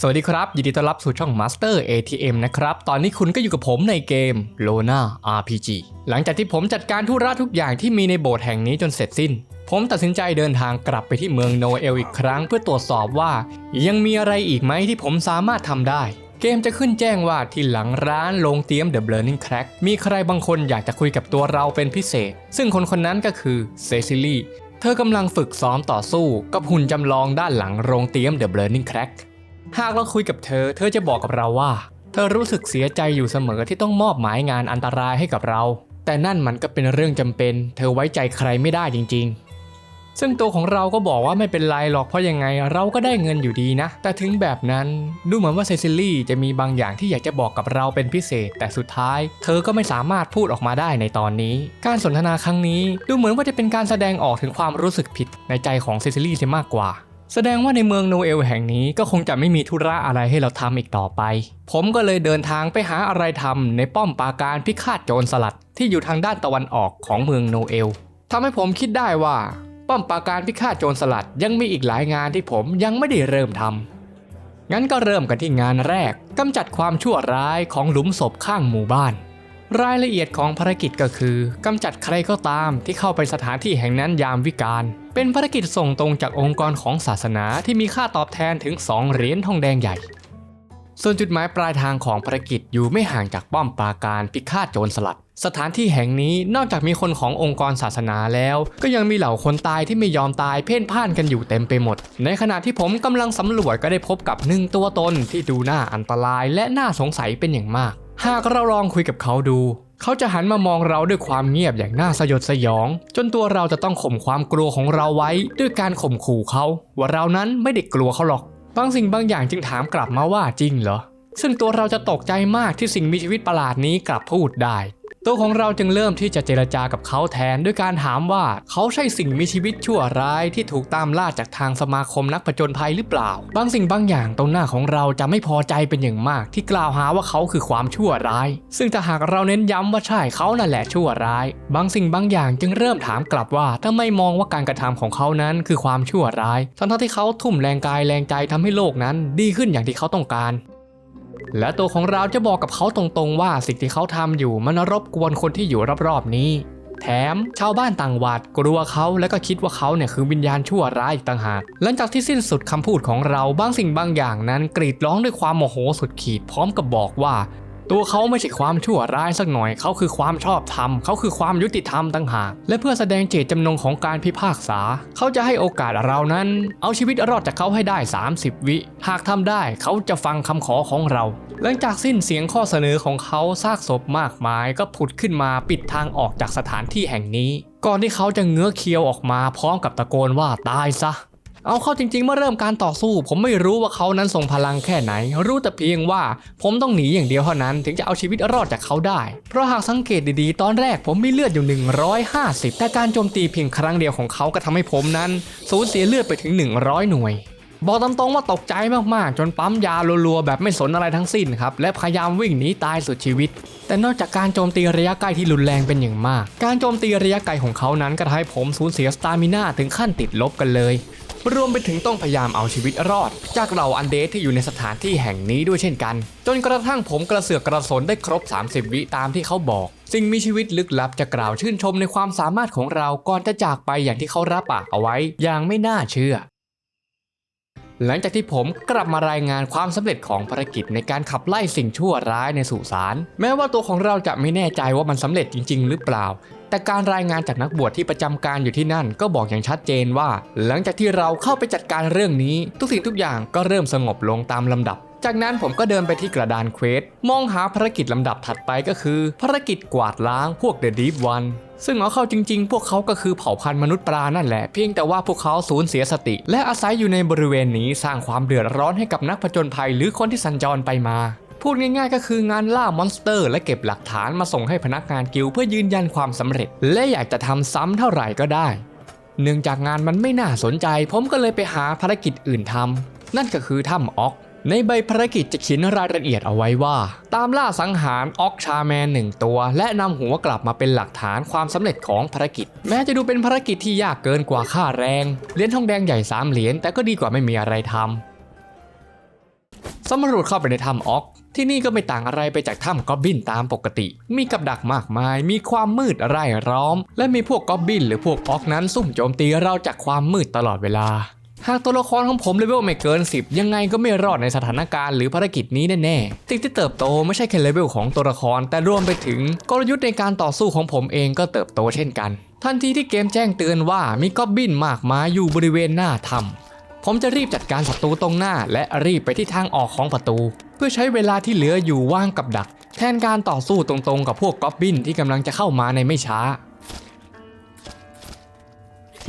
สวัสดีครับ ยินดีต้อนรับสู่ช่อง Master ATM นะครับ ตอนนี้คุณก็อยู่กับผมในเกม Lona RPG หลังจากที่ผมจัดการธุระทุกอย่างที่มีในโบสถ์แห่งนี้จนเสร็จสิ้น ผมตัดสินใจเดินทางกลับไปที่เมืองโนเอลอีกครั้งเพื่อตรวจสอบว่า ยังมีอะไรอีกไหมที่ผมสามารถทำได้ เกมจะขึ้นแจ้งว่าที่หลังร้านโรงเตียม The Burning Crack มีใครบางคนอยากจะคุยกับตัวเราเป็นพิเศษ ซึ่งคนคนนั้นก็คือเซซิลีเธอกำลังฝึกซ้อมต่อสู้กับหุ่นจำลองด้านหลังโรงเตียม The Burning Crack หากเราคุยกับเธอ เธอจะบอกกับเราว่า เธอรู้สึกเสียใจอยู่เสมอที่ต้องมอบหมายงานอันตรายให้กับเรา แต่นั่นมันก็เป็นเรื่องจำเป็น เธอไว้ใจใครไม่ได้จริง ๆ ซึ่งตัวของเราก็บอกว่าไม่เป็นไรหรอกเพราะยังไงเราก็ได้เงินอยู่ดีนะ แต่ถึงแบบนั้นดูเหมือนว่าเซซิลี่จะมีบางอย่างที่อยากจะบอกกับเราเป็นพิเศษ แต่สุดท้าย เธอก็ไม่สามารถพูดออกมาได้ในตอนนี้ การสนทนาครั้งนี้ดูเหมือนว่าจะเป็นการแสดงออกถึงความรู้สึกผิดในใจของเซซิลี่เสียมากกว่า แสดงว่าในเมืองโนเอลแห่งนี้ก็คงจะไม่มีธุระอะไรให้เราทำอีกต่อไป ผมก็เลยเดินทางไปหาอะไรทำในป้อมปราการพิฆาตโจรสลัดที่อยู่ทางด้านตะวันออกของเมืองโนเอลทำให้ผมคิดได้ว่า ป้อมปราการพิฆาตโจรสลัดยังมีอีกหลายงานที่ผมยังไม่ได้เริ่มทำงั้นก็เริ่มกันที่งานแรกกำจัดความชั่วร้ายของหลุมศพข้างหมู่บ้าน รายละเอียดของภารกิจก็คือกำจัดใครก็ตามที่เข้าไปสถานที่แห่งนั้นยามวิกาล เป็นภารกิจส่งตรงจากองค์กรของศาสนาที่มีค่าตอบแทนถึง 2 เหรียญทองแดงใหญ่ ส่วนจุดหมายปลายทางของภารกิจอยู่ไม่ห่างจากป้อมปราการพิฆาตโจรสลัด สถานที่แห่งนี้นอกจากมีคนขององค์กรศาสนาแล้ว ก็ยังมีเหล่าคนตายที่ไม่ยอมตายเพ่นพ่านกันอยู่เต็มไปหมด ในขณะที่ผมกำลังสำรวจก็ได้พบกับหนึ่งตัวตนที่ดูน่าอันตรายและน่าสงสัยเป็นอย่างมาก หากเราลองคุยกับเขาดู เขาจะหันมามองเราด้วยความเงียบอย่างน่าสยดสยอง จนตัวเราจะต้องข่มความกลัวของเราไว้ด้วยการข่มขู่เขา ว่าเรานั้นไม่ได้กลัวเขาหรอก บางสิ่งบางอย่างจึงถามกลับมาว่าจริงเหรอ ซึ่งตัวเราจะตกใจมากที่สิ่งมีชีวิตประหลาดนี้กลับพูดได้ ตัวของเราจึงเริ่มที่จะเจรจากับเขาแทนด้วยการถามว่าเขาใช่สิ่งมีชีวิตชั่วร้ายที่ถูกตามล่าจากทางสมาคมนักผจญภัยหรือเปล่า บางสิ่งบางอย่างตรงหน้าของเราจะไม่พอใจเป็นอย่างมาก ที่กล่าวหาว่าเขาคือความชั่วร้าย ซึ่งถ้าหากเราเน้นย้ำว่าใช่เขานั่นแหละชั่วร้าย บางสิ่งบางอย่างจึงเริ่มถามกลับว่าถ้าไม่มองว่าการกระทำของเขานั้นคือความชั่วร้าย ทั้งที่เขาทุ่มแรงกายแรงใจทำให้โลกนั้น ดีขึ้นอย่างที่เขาต้องการ และตัวของเราจะบอกกับเขาตรงๆว่าสิ่งที่เขาทำอยู่มันรบกวนคนที่อยู่รอบๆนี้ แถมชาวบ้านต่างหวาดกลัวเขาและก็คิดว่าเขาเนี่ยคือวิญญาณชั่วร้ายอีกต่างหาก หลังจากที่สิ้นสุดคำพูดของเราบางสิ่งบางอย่างนั้นกรีดร้องด้วยความโมโหสุดขีดพร้อมกับบอกว่า ตัวเขาไม่ใช่ความชั่วร้ายสักหน่อย เขาคือความชอบธรรม เขาคือความยุติธรรมต่างหาก และเพื่อแสดงเจตจำนงของการพิพากษา เขาจะให้โอกาสเรานั้น เอาชีวิตรอดจากเขาให้ได้ 30 วิ หากทำได้เขาจะฟังคำขอของเรา หลังจากสิ้นเสียงข้อเสนอของเขาซากศพมากมาย ก็ผุดขึ้นมาปิดทางออกจากสถานที่แห่งนี้ ก่อนที่เขาจะเงื้อเคียวออกมาพร้อมกับตะโกนว่าตายซะ เอาเข้าจริงๆ เมื่อเริ่มการต่อสู้ ผมไม่รู้ว่าเขานั้นทรงพลังแค่ไหน รู้แต่เพียงว่าผมต้องหนีอย่างเดียวเท่านั้น ถึงจะเอาชีวิตรอดจากเขาได้ เพราะหากสังเกตดีๆ ตอนแรกผมมีเลือดอยู่ 150 แต่การโจมตีเพียงครั้งเดียวของเขาก็ทำให้ผมนั้น สูญเสียเลือดไปถึง 100 หน่วย บอกตามตรงว่าตกใจมากๆ จนปั๊มยารัวๆ แบบไม่สนอะไรทั้งสิ้นครับ และพยายามวิ่งหนีตายสุดชีวิตแต่นอกจากการโจมตีระยะไกลที่รุนแรงเป็นอย่างมาก การโจมตีระยะไกลของเขานั้นก็ทำให้ผมสูญเสียสตามิน่าถึงขั้นติดลบกันเลย รวมไปถึงต้องพยายามเอาชีวิตรอด จากเหล่าอันเดสที่อยู่ในสถานที่แห่งนี้ด้วยเช่นกัน จนกระทั่งผมกระเสือกกระสนได้ครบ 30 วิตามที่เขาบอก สิ่งมีชีวิตลึกลับจะกล่าวชื่นชมในความสามารถของเราก่อนจะจากไปอย่างที่เขารับปากเอาไว้อย่างไม่น่าเชื่อ หลังจากที่ผมกลับมารายงานความสำเร็จของภารกิจในการขับไล่สิ่งชั่วร้ายในสุสานแม้ว่าตัวของเราจะไม่แน่ใจว่ามันสำเร็จจริง ๆ หรือเปล่า แต่การรายงานจากนักบวชที่ประจำการอยู่ที่นั่นก็บอกอย่างชัดเจนว่า หลังจากที่เราเข้าไปจัดการเรื่องนี้ ทุกสิ่งทุกอย่างก็เริ่มสงบลงตามลำดับ จากนั้นผมก็เดินไปที่กระดานเควส มองหาภารกิจลำดับถัดไปก็คือ ภารกิจกวาดล้างพวก The Deep One ซึ่งเอาเข้าจริงๆ พวกเขาก็คือเผ่าพันธุ์มนุษย์ปลานั่นแหละ เพียงแต่ว่าพวกเขาสูญเสียสติ และอาศัยอยู่ในบริเวณนี้สร้างความเดือดร้อนให้กับนักผจญภัยหรือคนที่สัญจรไปมา พูดง่ายๆ ก็คืองานล่ามอนสเตอร์ และเก็บหลักฐานมาส่งให้พนักงานกิลเพื่อยืนยันความสำเร็จ และอยากจะทำซ้ำเท่าไหร่ก็ได้ เนื่องจากงานมันไม่น่าสนใจ ผมก็เลยไปหาภารกิจอื่นทำนั่นก็คือถ้ำออก ในใบภารกิจจะเขียนรายละเอียดเอาไว้ว่า ตามล่าสังหารออกชาแมนหนึ่งตัว และนำหัวกลับมาเป็นหลักฐานความสำเร็จของภารกิจ แม้จะดูเป็นภารกิจที่ยากเกินกว่าค่าแรง เหรียญทองแดงใหญ่3เหรียญแต่ก็ดีกว่าไม่มีอะไรทำสำรวจเข้าไปในถ้ำออกที่นี่ก็ไม่ต่างอะไรไปจากถ้ำกอบบินตามปกติ มีกับดักมากมาย มีความมืดไรายล้อม และมีพวกกอบบินหรือพวกออกนั้นซุ่มโจมตีเราจากความมืดตลอดเวลา หากตัวละครของผมเลเวลไม่เกิน 10 ยังไงก็ไม่รอดในสถานการณ์หรือภารกิจนี้แน่ๆสิ่งที่เติบโตไม่ใช่แค่เลเวลของตัวละคร แต่รวมไปถึงกลยุทธ์ในการต่อสู้ของผมเองก็เติบโตเช่นกัน ทันทีที่เกมแจ้งเตือนว่ามีกอบบินมากมายอยู่บริเวณหน้าถ้ำผมจะรีบจัดการศัตรูตรงหน้า และรีบไปที่ทางออกของประตู เพื่อใช้เวลาที่เหลืออยู่ว่างกับดัก แทนการต่อสู้ตรงๆ กับพวกกอบบินที่กำลังจะเข้ามาในไม่ช้า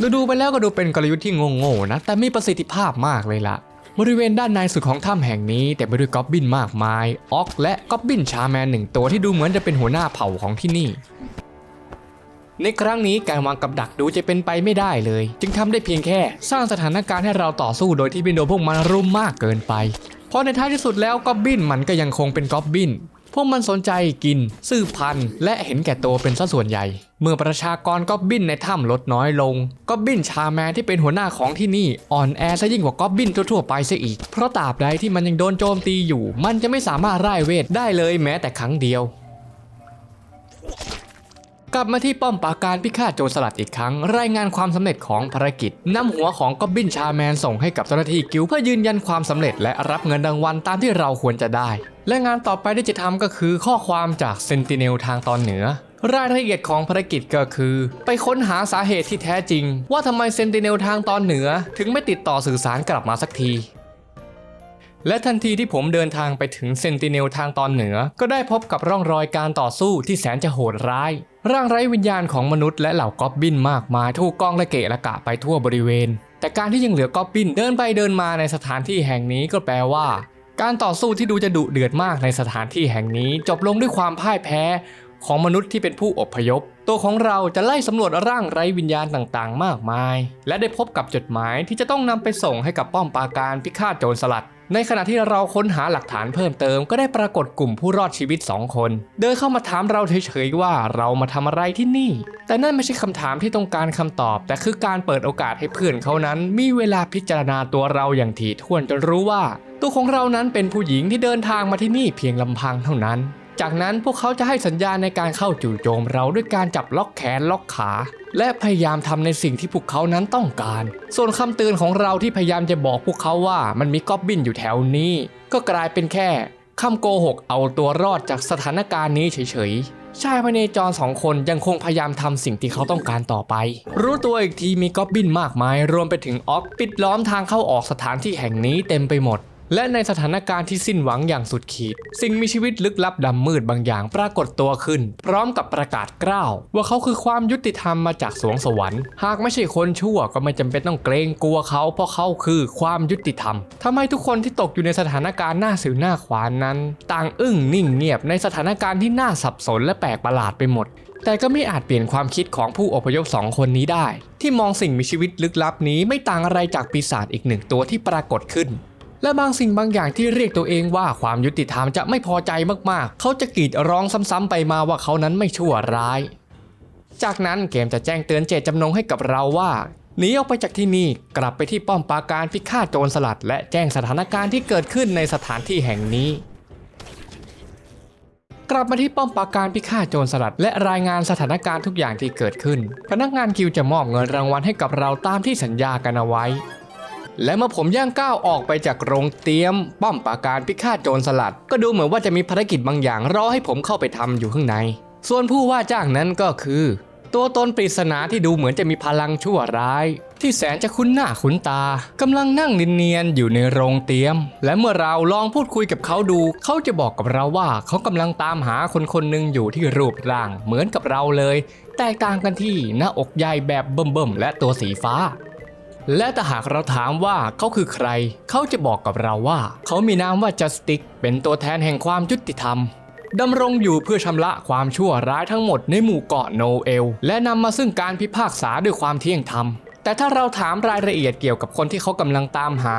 ดูดูไปแล้วก็ดูเป็นกลยุทธ์ที่โง่ๆนะ แต่มีประสิทธิภาพมากเลยล่ะบริเวณด้านในสุดของถ้ำแห่งนี้แต่ไปด้วยก๊อบบินมากมายออกและก๊อบบินชาแมนหนึ่งตัวที่ดูเหมือนจะเป็นหัวหน้าเผ่าของที่นี่ ในครั้งนี้การวางกับดักดูจะเป็นไปไม่ได้เลย จึงทำได้เพียงแค่ สร้างสถานการณ์ให้เราต่อสู้โดยที่ไม่โดนพวกมันรุมมากเกินไป เพราะในท้ายที่สุดแล้วก๊อบบินมันก็ยังคงเป็นก๊อบบิน วกมันสนใจกินสืบพันธุ์และเห็นแก่ตัวเป็นซะส่วนใหญ่ เมื่อประชากรกอบบินในถ้ำลดน้อยลงกอบบินชาแมนที่เป็นหัวหน้าของที่นี่อ่อนแอซะยิ่งกว่ากอบบินทั่วๆไปซะอีก เพราะตราบใดที่มันยังโดนโจมตีอยู่ มันจะไม่สามารถร่ายเวทได้เลยแม้แต่ครั้งเดียวกลับมาที่ป้อมปราการพิฆาตโจรสลัดอีกครั้ง รายงานความสำเร็จของภารกิจนำหัวของกอบบินชาแมนส่งให้กับเจ้าหน้าที่กิลเพื่อยืนยันความสำเร็จและรับเงินรางวัลตามที่เราควรจะได้ และงานต่อไปที่จะทำก็คือข้อความจากเซนติเนลทางตอนเหนือ รายละเอียดของภารกิจก็คือ ไปค้นหาสาเหตุที่แท้จริง ว่าทำไมเซนติเนลทางตอนเหนือ ถึงไม่ติดต่อสื่อสารกลับมาสักทีและทันทีที่ผมเดินทางไปถึงเซนติเนลทางตอนเหนือ ก็ได้พบกับร่องรอยการต่อสู้ที่แสนจะโหดร้าย ร่างไร้วิญญาณของมนุษย์และเหล่ากอบบินมากมายถูกกองระเกะระกะไปทั่วบริเวณ แต่การที่ยังเหลือกอบบินเดินไปเดินมาในสถานที่แห่งนี้ก็แปลว่า การต่อสู้ที่ดูจะดุเดือดมากในสถานที่แห่งนี้จบลงด้วยความพ่ายแพ้ของมนุษย์ที่เป็นผู้อพยพ ตัวของเราจะไล่สำรวจร่างไร้วิญญาณต่างๆ มากมาย และได้พบกับจดหมายที่จะต้องนำไปส่งให้กับป้อมปราการพิฆาตโจรสลัด ในขณะที่เราค้นหาหลักฐานเพิ่มเติม ก็ได้ปรากฏกลุ่มผู้รอดชีวิต 2 คน เดินเข้ามาถามเราเฉยๆว่าเรามาทำอะไรที่นี่ แต่นั่นไม่ใช่คำถามที่ต้องการคำตอบ แต่คือการเปิดโอกาสให้เพื่อนเขานั้น มีเวลาพิจารณาตัวเราอย่างถี่ถ้วนจนรู้ว่า ตัวของเรานั้นเป็นผู้หญิงที่เดินทางมาที่นี่เพียงลำพังเท่านั้น จากนั้นพวกเขาจะให้สัญญาณในการเข้าจู่โจมเราด้วยการจับล็อกแขนล็อกขา และพยายามทำในสิ่งที่พวกเขานั้นต้องการ ส่วนคำเตือนของเราที่พยายามจะบอกพวกเขาว่ามันมีก๊อบบินอยู่แถวนี้ ก็กลายเป็นแค่คำโกหกเอาตัวรอดจากสถานการณ์นี้เฉยๆชายพเนจรสองคนยังคงพยายามทำสิ่งที่เขาต้องการต่อไป รู้ตัวอีกทีมีก๊อบบินมากมาย รวมไปถึงออกปิดล้อมทางเข้าออกสถานที่แห่งนี้เต็มไปหมด และในสถานการณ์ที่สิ้นหวังอย่างสุดขีด สิ่งมีชีวิตลึกลับดำมืดบางอย่างปรากฏตัวขึ้น พร้อมกับประกาศกล้าว ว่าเขาคือความยุติธรรมมาจากสวงสวรรค์ หากไม่ใช่คนชั่วก็ไม่จำเป็นต้องเกรงกลัวเขา เพราะเขาคือความยุติธรรมทำให้ทุกคนที่ตกอยู่ในสถานการณ์หน้าสิวหน้าขวานนั้น ต่างอึ้งนิ่งเงียบในสถานการณ์ที่น่าสับสนและแปลกประหลาดไปหมดแต่ก็ไม่อาจเปลี่ยนความคิดของผู้อพยพสองคนนี้ได้ ที่มองสิ่งมีชีวิตลึกลับนี้ไม่ต่างอะไรจากปีศาจอีกหนึ่งตัวที่ปรากฏขึ้น และบางสิ่งบางอย่างที่เรียกตัวเองว่าความยุติธรรมจะไม่พอใจมากๆ เขาจะกรีดร้องซ้ำๆไปมาว่าเขานั้นไม่ชั่วร้าย จากนั้นเกมจะแจ้งเตือนเจตจำนงให้กับเราว่าหนีออกไปจากที่นี่กลับไปที่ป้อมปราการพิฆาตโจรสลัด และแจ้งสถานการณ์ที่เกิดขึ้นในสถานที่แห่งนี้ กลับมาที่ป้อมปราการพิฆาตโจรสลัด และรายงานสถานการณ์ทุกอย่างที่เกิดขึ้น พนักงานกิลจะมอบเงินรางวัลให้กับเราตามที่สัญญากันเอาไว้ และเมื่อผมย่างก้าวออกไปจากโรงเตรียม ป้อมปราการพิฆาตโจรสลัด ก็ดูเหมือนว่าจะมีภารกิจบางอย่างรอให้ผมเข้าไปทำอยู่ข้างใน ส่วนผู้ว่าจ้างนั้นก็คือ ตัวตนปริศนาที่ดูเหมือนจะมีพลังชั่วร้าย ที่แสนจะคุ้นหน้าคุ้นตากำลังนั่งเนียนๆอยู่ในโรงเตรียม และเมื่อเราลองพูดคุยกับเขาดู เขาจะบอกกับเราว่าเขากำลังตามหาคนคนหนึ่งอยู่ที่รูปร่างเหมือนกับเราเลย แตกต่างกันที่หน้าอกใหญ่แบบเบิ่มๆและตัวสีฟ้า และถ้าหากเราถามว่าเขาคือใคร เขาจะบอกกับเราว่า เขามีนามว่าจัสติกเป็นตัวแทนแห่งความยุติธรรมดำรงอยู่เพื่อชำระความชั่วร้ายทั้งหมดในหมู่เกาะโนเอล และนำมาซึ่งการพิพากษาด้วยความเที่ยงธรรม แต่ถ้าเราถามรายละเอียดเกี่ยวกับคนที่เขากำลังตามหา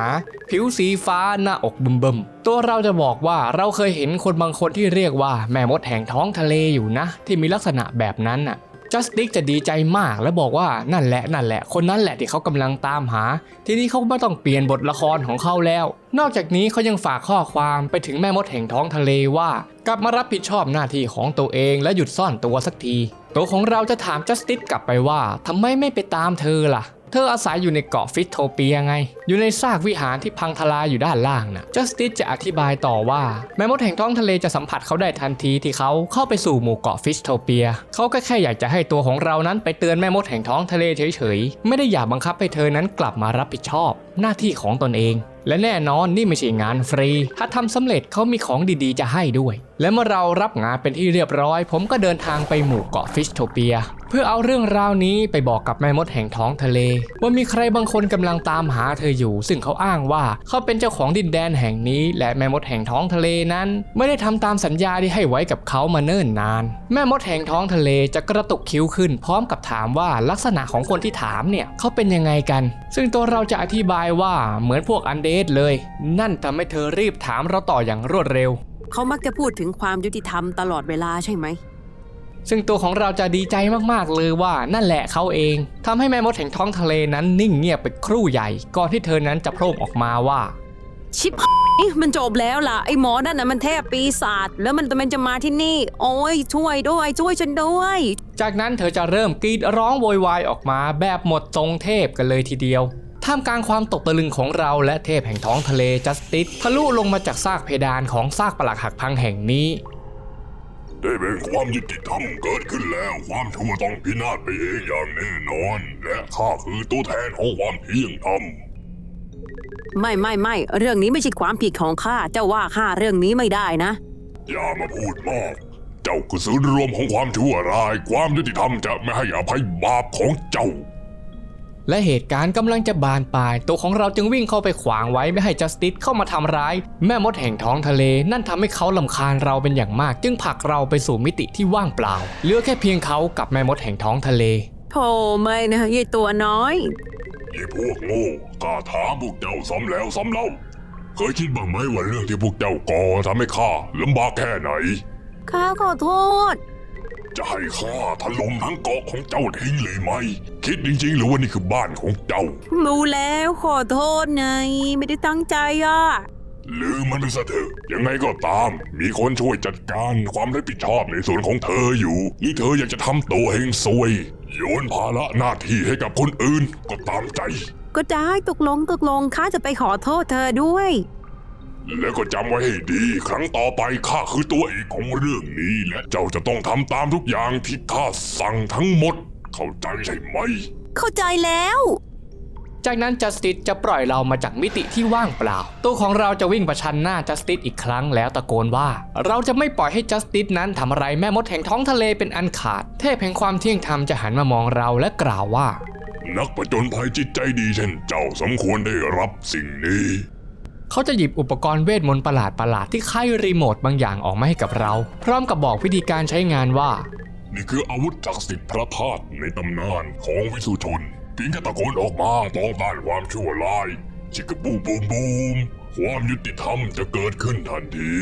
ผิวสีฟ้าหน้าอกบึมๆตัวเราจะบอกว่าเราเคยเห็นคนบางคนที่เรียกว่าแม่มดแห่งท้องทะเลอยู่นะ ที่มีลักษณะแบบนั้นน่ะ จัสติกจะดีใจมากและบอกว่านั่นแหละนั่นแหละ คนนั้นแหละที่เขากำลังตามหา ทีนี้เขาไม่ต้องเปลี่ยนบทละครของเขาแล้ว นอกจากนี้เขายังฝากข้อความไปถึงแม่มดแห่งท้องทะเลว่า กลับมารับผิดชอบหน้าที่ของตัวเองและหยุดซ่อนตัวสักที ตัวของเราจะถามจัสติสกลับไปว่าทำไมไม่ไปตามเธอล่ะ เธออาศัยอยู่ในเกาะฟิตโทเปียไง อยู่ในซากวิหารที่พังทลายอยู่ด้านล่างน่ะจัสติสจะอธิบายต่อว่าแม่มดแห่งท้องทะเลจะสัมผัสเขาได้ทันทีที่เขาเข้าไปสู่หมู่เกาะฟิสโทเปีย เขาก็แค่อยากจะให้ตัวของเรานั้นไปเตือนแม่มดแห่งท้องทะเลเฉยๆ ไม่ได้อยากบังคับให้เธอนั้นกลับมารับผิดชอบ หน้าที่ของตนเอง และแน่นอนนี่ไม่ใช่งานฟรี ถ้าทำสำเร็จเขามีของดีๆ จะให้ด้วย และเมื่อเรารับงานเป็นที่เรียบร้อย ผมก็เดินทางไปหมู่เกาะฟิชโทเปีย เพื่อเอาเรื่องราวนี้ไปบอกกับแม่มดแห่งท้องทะเล ว่ามีใครบางคนกำลังตามหาเธออยู่ ซึ่งเขาอ้างว่าเขาเป็นเจ้าของดินแดนแห่งนี้ และแม่มดแห่งท้องทะเลนั้น ไม่ได้ทำตามสัญญาที่ให้ไว้กับเขามาเนิ่นนาน แม่มดแห่งท้องทะเลจะกระตุกคิ้วขึ้น พร้อมกับถามว่าลักษณะของคนที่ถามเนี่ยเขาเป็นยังไงกัน ซึ่งตัวเราจะอธิบายว่าเหมือนพวกอันเดสเลย นั่นทำให้เธอรีบถามเราต่ออย่างรวดเร็ว เขามักจะพูดถึงความยุติธรรมตลอดเวลาใช่ไหม ซึ่งตัวของเราจะดีใจมากๆเลยว่านั่นแหละเขาเองทำให้แม่มดแห่งท้องทะเลนั้นนิ่งเงียบไปครู่ใหญ่ ก่อนที่เธอนั้นจะโผล่ออกมาว่า ชิบหายมันจบแล้วล่ะ ไอ้หมอนั่นน่ะมันเทพปีศาจแล้วมันมันจะมาที่นี่ โอ้ยช่วยด้วย ช่วยฉันด้วย จากนั้นเธอจะเริ่มกรีดร้องโวยวายออกมาแบบหมดทรงเทพกันเลยทีเดียว ท่ามกลางความตกตะลึงของเราและเทพแห่งท้องทะเลจัสติสทะลุลงมาจากซากเพดานของซากปลักหักพังแห่งนี้ ได้เป็นความยุติธรรมเกิดขึ้นแล้วความชั่วต้องพินาศไปเองอย่างแน่นอน และข้าคือตัวแทนของความเที่ยงธรรมไม่ไม่ไม่เรื่องนี้ไม่ใช่ความผิดของข้าเจ้าว่าข้าเรื่องนี้ไม่ได้นะ อย่ามาพูดมาก เจ้าคือศูนย์รวมของความชั่วร้าย ความยุติธรรมจะไม่ให้อภัยบาปของเจ้า และเหตุการณ์กำลังจะบานปลาย ตัวของเราจึงวิ่งเข้าไปขวางไว้ไม่ให้จัสติสเข้ามาทำร้าย แม่มดแห่งท้องทะเล นั่นทำให้เขาลำคาญเราเป็นอย่างมาก จึงผลักเราไปสู่มิติที่ว่างเปล่าเหลือแค่เพียงเขากับแม่มดแห่งท้องทะเลโธ่ไม่นะยายตัวน้อยยี่พวกโง่ข้าถามพวกเจ้าซ้ำแล้วซ้ำเล่าเคยคิดบ้างไหมว่าเรื่องที่พวกเจ้าก่อทำให้ข้าลำบากแค่ไหนข้าขอโทษ จะให้ข้าถล่มทั้งเกาะของเจ้าทิ้งเลยไหม คิดจริงๆหรือว่านี่คือบ้านของเจ้า รู้แล้วขอโทษไงไม่ได้ตั้งใจอะลืมมันไปซะเถอะยังไงก็ตาม มีคนช่วยจัดการความรับผิดชอบในส่วนของเธออยู่ นี่เธออยากจะทำตัวเฮงซวย โยนภาระหน้าที่ให้กับคนอื่นก็ตามใจ ก็ได้ตกลงตกลงข้าจะไปขอโทษเธอด้วย แล้วก็จำไว้ให้ดี ครั้งต่อไปข้าคือตัวเอกของเรื่องนี้ และเจ้าจะต้องทำตามทุกอย่างที่ข้าสั่งทั้งหมด เข้าใจใช่ไหม เข้าใจแล้ว จากนั้นจัสติสจะปล่อยเรามาจากมิติที่ว่างเปล่า ตัวของเราจะวิ่งประชันหน้าจัสติสอีกครั้งแล้วตะโกนว่า เราจะไม่ปล่อยให้จัสติสนั้นทำอะไรแม่มดแห่งท้องทะเลเป็นอันขาด เทพแห่งความเที่ยงธรรมจะหันมามองเราและกล่าวว่า นักประจนภัยจิตใจดีเช่นเจ้าสมควรได้รับสิ่งนี้ เขาจะหยิบอุปกรณ์เวทมนต์ประหลาดประหลาดๆที่คล้ายรีโมทบางอย่างออกมาให้กับเรา พร้อมกับบอกวิธีการใช้งานว่า นี่คืออาวุธจักสิทธิ์พระธาตุในตำนานของวิสุชนเพียงแค่ตะโกนออกมาต่อต้านความชั่วร้ายชิกบูบูมบูมความยุติธรรมจะเกิดขึ้นทันที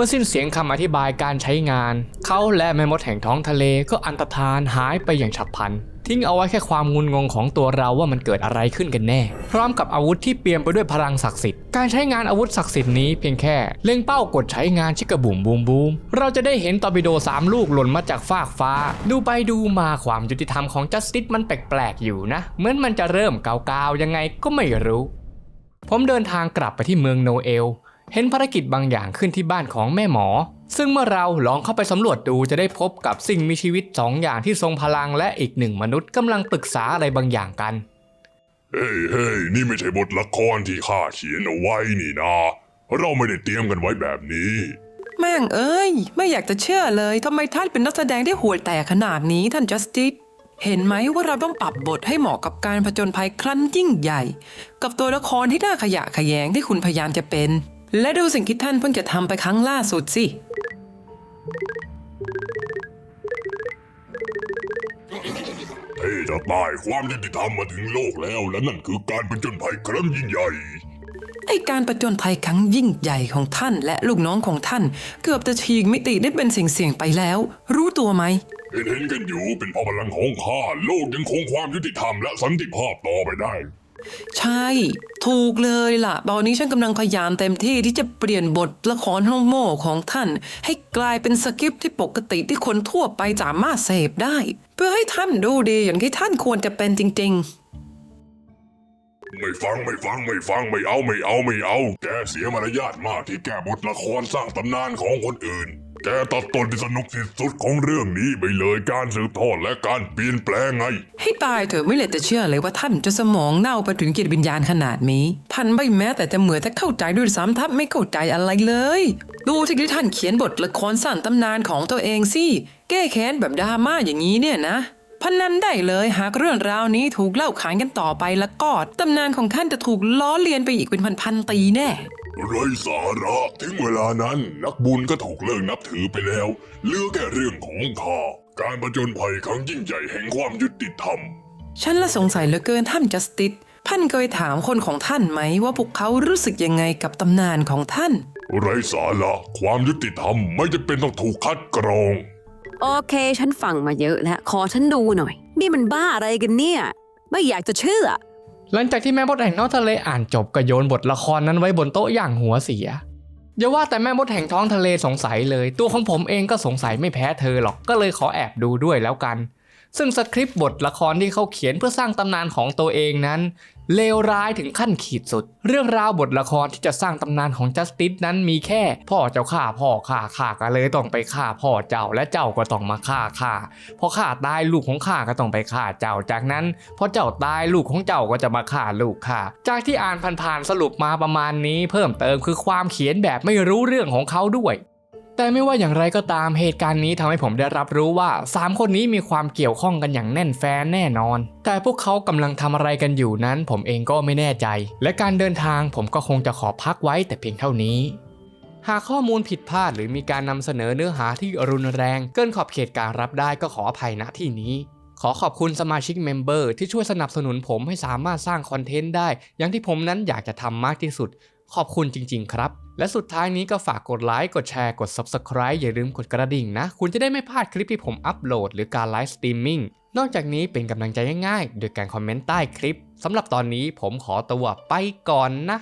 มื่อสิ้นเสียงคำอธิบายการใช้งาน เขาและแม่มดแห่งท้องทะเลก็อันตรธานหายไปอย่างฉับพลันทิ้งเอาไว้แค่ความงุนงงของตัวเราว่ามันเกิดอะไรขึ้นกันแน่ พร้อมกับอาวุธที่เปี่ยมไปด้วยพลังศักดิ์สิทธิ์การใช้งานอาวุธศักดิ์สิทธิ์นี้เพียงแค่ เล็งเป้ากดใช้งานชิกระบุ่มบูมบูมเราจะได้เห็นตอร์ปิโดสามลูกหล่นมาจากฟากฟ้า ดูไปดูมาความยุติธรรมของจัสติสมันแปลกๆอยู่นะ เหมือนมันจะเริ่มกาวๆยังไงก็ไม่รู้ ผมเดินทางกลับไปที่เมืองโนเอล เห็นภารกิจบางอย่างขึ้นที่บ้านของแม่หมอ ซึ่งเมื่อเราลองเข้าไปสำรวจดูจะได้พบกับสิ่งมีชีวิตสองอย่างที่ทรงพลังและอีกหนึ่งมนุษย์กำลังปรึกษาอะไรบางอย่างกัน เฮ้ยเฮ้ยนี่ไม่ใช่บทละครที่ข้าเขียนเอาไว้นี่นา เราไม่ได้เตรียมกันไว้แบบนี้ แม่งเอ้ย ไม่อยากจะเชื่อเลยทำไมท่านเป็นนักแสดงที่ห่วยแตกขนาดนี้ท่านจัสติสเห็นไหมว่าเราต้องปรับบทให้เหมาะกับการผจญภัยครั้นยิ่งใหญ่ กับตัวละครที่น่าขยะแขยงที่คุณพยายามจะเป็น และดูสิ่งที่ท่านเพิ่งจะทำไปครั้งล่าสุดสิ เฮ้ยจะตายความยุติธรรมมาถึงโลกแล้ว และนั่นคือการผจญภัยครั้งยิ่งใหญ่ ไอการประจนภัยครั้งยิ่งใหญ่ของท่านและลูกน้องของท่าน เกือบจะฉีกมิติได้เป็นสิ่งเสี่ยงๆไปแล้ว รู้ตัวไหม เห็นเห็นกันอยู่เป็นเพราะพลังของข้าโลกยังคงความยุติธรรมและสันติภาพต่อไปได้ ใช่ ถูกเลยล่ะ ตอนนี้ฉันกำลังพยายามเต็มที่ที่จะเปลี่ยนบทละครห้องโม่ของท่าน ให้กลายเป็นสคริปต์ที่ปกติที่คนทั่วไปสามารถเสพได้ เพื่อให้ท่านดูดีอย่างที่ท่านควรจะเป็นจริง ๆ ไม่ฟังไม่ฟังไม่ฟังไม่เอาไม่เอาไม่เอา แกเสียมารยาทมากที่แกบทละครสร้างตำนานของคนอื่น แกตัดตอนที่สนุกที่สุดของเรื่องนี้ไปเลยการสืบทอดและการเปลี่ยนแปลงไง ให้ตายเถอะไม่เหลือจะเชื่อเลยว่าท่านจะสมองเน่าไปถึงจิตวิญญาณขนาดนี้ ท่านไม่แม้แต่จะเหมือนจะเข้าใจด้วยซ้ำท่านไม่เข้าใจอะไรเลย ดูที่ท่านเขียนบทละครสร้างตำนานของตัวเองสิแก้แค้นแบบดราม่าอย่างนี้เนี่ยนะพนันได้เลยหากเรื่องราวนี้ถูกเล่าขานกันต่อไปแล้วก็ตำนานของท่านจะถูกล้อเลียนไปอีกเป็นพันๆปีแน่ ไรสาระถึงเวลานั้นนักบุญก็ถูกเลิกนับถือไปแล้วเหลือแค่เรื่องของข้าการประจนภัยครั้งยิ่งใหญ่แห่งความยุติธรรม ฉันละสงสัยเหลือเกินท่านจัสติสท่านเคยถามคนของท่านไหมว่าพวกเขารู้สึกยังไงกับตำนานของท่าน ไรสาระความยุติธรรมไม่จะเป็นต้องถูกคัดกรอง โอเค ฉันฟังมาเยอะแล้ว ขอฉันดูหน่อย นี่มันบ้าอะไรกันเนี่ย ไม่อยากจะเชื่อ หลังจากที่แม่มดแห่งนอกทะเลอ่านจบก็โยนบทละครนั้นไว้บนโต๊ะอย่างหัวเสียอย่าว่าแต่แม่มดแห่งท้องทะเลสงสัยเลย ตัวของผมเองก็สงสัยไม่แพ้เธอหรอกก็เลยขอแอบดูด้วยแล้วกัน ซึ่งสคริปต์บทละครที่เขาเขียนเพื่อสร้างตำนานของตัวเองนั้นเลวร้ายถึงขั้นขีดสุด เรื่องราวบทละครที่จะสร้างตำนานของจัสติสนั้นมีแค่ พ่อเจ้าฆ่าพ่อฆ่าข้าก็เลยต้องไปฆ่าพ่อเจ้าและเจ้าก็ต้องมาฆ่าข้าพอข้าตายลูกของข้าก็ต้องไปฆ่าเจ้าจากนั้นพอเจ้าตายลูกของเจ้าก็จะมาฆ่าลูกข้าจากที่อ่านผ่านๆสรุปมาประมาณนี้ เพิ่มเติมคือความเขียนแบบไม่รู้เรื่องของเขาด้วย แต่ไม่ว่าอย่างไรก็ตามเหตุการณ์นี้ทำให้ผมได้รับรู้ว่า 3 คนนี้มีความเกี่ยวข้องกันอย่างแน่นแฟ้นแน่นอน แต่พวกเขากำลังทำอะไรกันอยู่นั้น ผมเองก็ไม่แน่ใจ และการเดินทางผมก็คงจะขอพักไว้แต่เพียงเท่านี้หากข้อมูลผิดพลาดหรือมีการนำเสนอเนื้อหาที่รุนแรง เกินขอบเขตการรับได้ก็ขออภัยณที่นี้ ขอขอบคุณสมาชิกเมมเบอร์ที่ช่วยสนับสนุนผมให้สามารถสร้างคอนเทนต์ได้ อย่างที่ผมนั้นอยากจะทำมากที่สุด ขอบคุณจริง ๆ ครับ และสุดท้ายนี้ก็ฝากกดไลค์กดแชร์กด Subscribe อย่าลืมกดกระดิ่งนะ คุณจะได้ไม่พลาดคลิปที่ผมอัปโหลดหรือการไลฟ์สตรีมมิ่งนอกจากนี้เป็นกำลังใจง่ายๆ โดยการคอมเมนต์ใต้คลิปสำหรับตอนนี้ผมขอตัวไปก่อนนะ